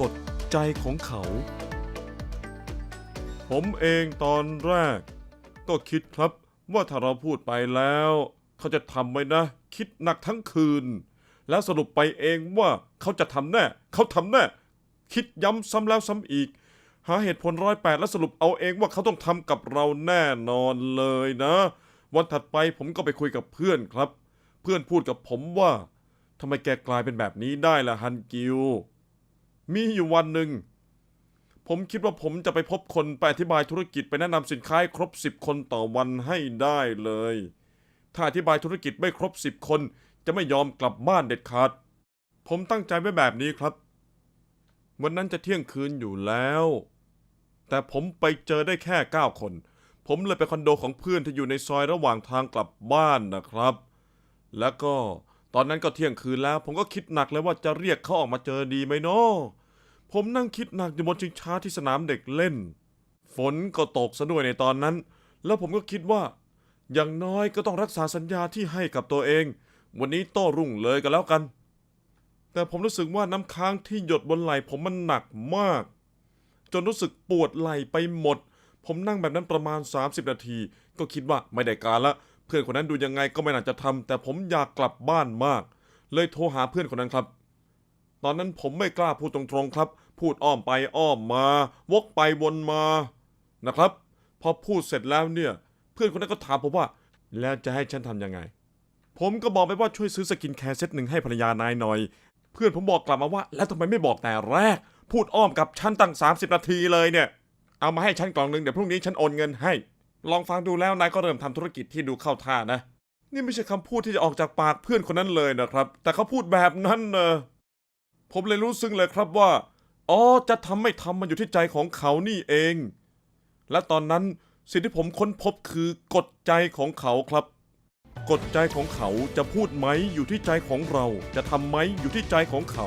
กฎใจของเขา ผมเองตอนแรก ก็คิดครับว่าถ้าเราพูดไปแล้ว เขาจะทำไหมนะ คิดหนักทั้งคืน แล้วสรุปไปเองว่าเขาจะทำแน่ เขาทำแน่ คิดย้ำซ้ำแล้วซ้ำอีก หาเหตุผลร้อยแปดแล้วสรุปเอาเองว่าเขาต้องทำกับเราแน่นอนเลยนะ วันถัดไปผมก็ไปคุยกับเพื่อนครับ เพื่อนพูดกับผมว่าทำไมแกกลายเป็นแบบนี้ได้ล่ะฮันกิว มีอยู่วันหนึ่ง ผมคิดว่าผมจะไปพบคนไปอธิบายธุรกิจไปแนะนำสินค้าครบ10คนต่อวันให้ได้เลย ถ้าอธิบายธุรกิจไม่ครบ10คน จะไม่ยอมกลับบ้านเด็ดขาด ผมตั้งใจไว้แบบนี้ครับ วันนั้นจะเที่ยงคืนอยู่แล้ว แต่ผมไปเจอได้แค่9คน ผมเลยไปคอนโดของเพื่อนที่อยู่ในซอยระหว่างทางกลับบ้านนะครับ แล้วก็ ตอนนั้นก็เที่ยงคืนแล้ว ผมก็คิดหนักเลยว่าจะเรียกเขาออกมาเจอดีไหมเนาะผมนั่งคิดหนักอยู่บนชิงช้าที่สนามเด็กเล่น ฝนก็ตกซะด้วยในตอนนั้น แล้วผมก็คิดว่า อย่างน้อยก็ต้องรักษาสัญญาที่ให้กับตัวเอง วันนี้โต้รุ่งเลยกันแล้วกัน แต่ผมรู้สึกว่าน้ำค้างที่หยดบนไหล่ผมมันหนักมาก จนรู้สึกปวดไหล่ไปหมด ผมนั่งแบบนั้นประมาณ 30 นาที ก็คิดว่าไม่ได้การละ เพื่อนคนนั้นดูยังไงก็ไม่น่าจะทำแต่ผมอยากกลับบ้านมาก เลยโทรหาเพื่อนคนนั้นครับ ตอนนั้นผมไม่กล้าพูดตรงๆครับ พูดอ้อมไปอ้อมมา วกไปวนมานะครับ พอพูดเสร็จแล้วเนี่ย เพื่อนคนนั้นก็ถามผมว่า แล้วจะให้ฉันทำยังไง ผมก็บอกไปว่าช่วยซื้อสกินแคร์เซตหนึ่งให้ภรรยานายหน่อย เพื่อนผมบอกกลับมาว่า แล้วทำไมไม่บอกแต่แรก พูดอ้อมกับฉันตั้ง 30 นาทีเลยเนี่ย เอามาให้ฉันกล่องหนึ่งเดี๋ยวพรุ่งนี้ฉันโอนเงินให้ ลองฟังดูแล้วนายก็เริ่มทำธุรกิจที่ดูเข้าท่านะ นี่ไม่ใช่คำพูดที่จะออกจากปากเพื่อนคนนั้นเลยนะครับ แต่เขาพูดแบบนั้นเนอะผมเลยรู้ซึ้งเลยครับว่า อ๋อ จะทำไม่ทำมันอยู่ที่ใจของเขานี่เอง และตอนนั้นสิ่งที่ผมค้นพบคือกฎใจของเขาครับ กฎใจของเขาจะพูดไหมอยู่ที่ใจของเรา จะทำไหมอยู่ที่ใจของเขา